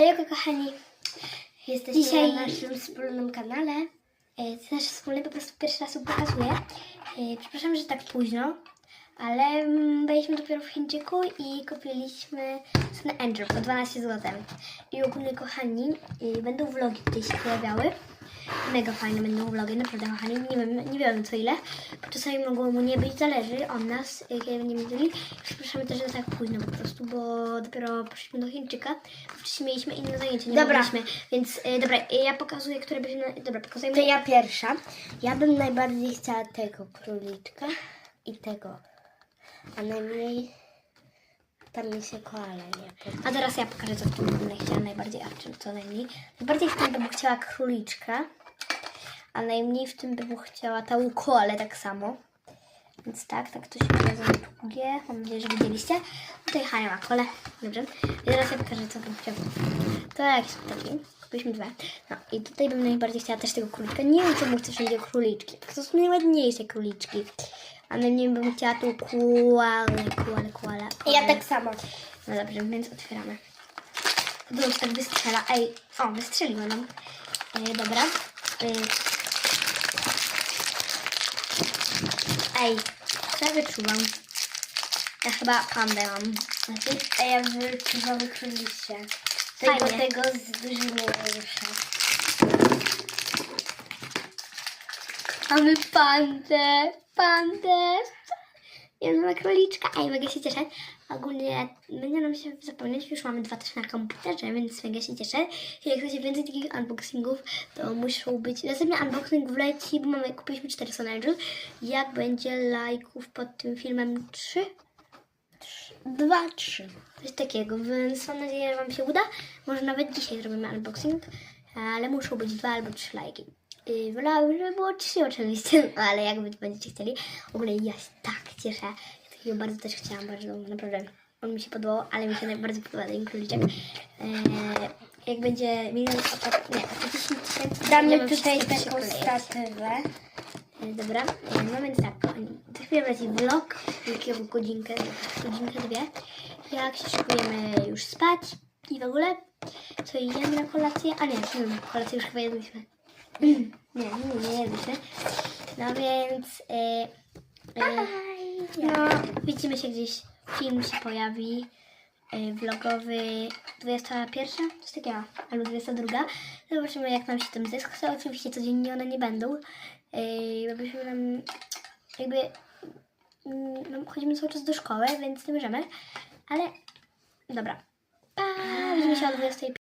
Hejko kochani, Jesteśmy Dzisiaj- na naszym wspólnym kanale. E, to nasz wspólny po prostu pierwszy raz pokazuję. E, Przepraszam, że tak późno, ale mm, byliśmy dopiero w Chińczyku i kupiliśmy sobie Angel po 12 zł. I ogólnie kochani, e, będą vlogi tutaj się pojawiały. Mega fajne będą vlogi, naprawdę kochani, nie wiem, nie wiem co ile, bo czasami mogło mu nie być, zależy od nas, kiedy będziemy mieli. Przepraszamy też, że tak późno po prostu, bo dopiero poszliśmy do Chińczyka. Wcześniej mieliśmy inne zajęcie, nie Dobra. mogliśmy, więc e, dobra, e, ja pokazuję, które byśmy, dobra, pokazujemy. To ja pierwsza. Ja bym najbardziej chciała tego króliczka i tego. A najmniej tam mi się koala nie. A teraz ja pokażę, co w tym będę chciała najbardziej, a co najmniej. Najbardziej w tym bym chciała króliczka, a najmniej w tym bym chciała tą koalę tak samo. Więc tak, tak to się prezentuje. Mam nadzieję, że widzieliście. Tutaj Hania ma kolę. Dobrze. I teraz ja pokażę, co bym chciała. To jakiś taki. Byliśmy dwa. No i tutaj bym najbardziej chciała też tego króliczka. Nie wiem, czemu chcę wszędzie króliczki. To są najładniejsze króliczki. A najmniej bym chciała tą koalę, koalę, koalę. I ja tak samo. No dobrze, więc otwieramy. Było tak wystrzela. Ej, o, wystrzeliło nam. Ej, dobra. Ej. Ej, co ja wyczuwam? Ja chyba pandę mam. Znaczy, A ja wyczuwam królicie. Tego, Fajnie. tego z dużymi uszami. mamy pandę, pandę. Mam króliczka. Ej, mega się cieszę. Ogólnie będzie nam się zapomnieć, już mamy dwa też na komputerze, więc mega się cieszę. Jak chcecie więcej takich unboxingów, to muszą być... Następny unboxing wleci, bo mamy, kupiliśmy 4 Sun Angel. Jak będzie lajków pod tym filmem? 3? Dwa, trzy. Coś takiego, więc mam nadzieję, że Wam się uda. Może nawet dzisiaj zrobimy unboxing, ale muszą być dwa albo trzy lajki. Yy, wolałabym, żeby było trzy oczywiście, no, ale jak wy będziecie chcieli. W ogóle ja się tak cieszę. Ja takiego bardzo też chciałam, bardzo naprawdę. On mi się podobał, ale mi się najbardziej podoba ten króliczek. Eee, jak będzie milion opat... nie, około 10 tysięcy... Damy tutaj taką statywę. E, Dobra, e, więc tak, za chwilę leci vlog, jakiego godzinkę, godzinkę, dwie. Jak się szykujemy już spać i w ogóle, co jemy na kolację, a nie, wiem, kolację już chyba jedliśmy. Mm, Nie, nie, nie jedliśmy. No więc, e, e, no, widzimy się gdzieś, film się pojawi, e, vlogowy 21, coś takiego, albo 22. Zobaczymy jak nam się tam zysk chce. Oczywiście codziennie one nie będą, bo byśmy nam jakby mm, no, chodzimy cały czas do szkoły, więc nie możemy, ale dobra. Pa, widzimy się o 25.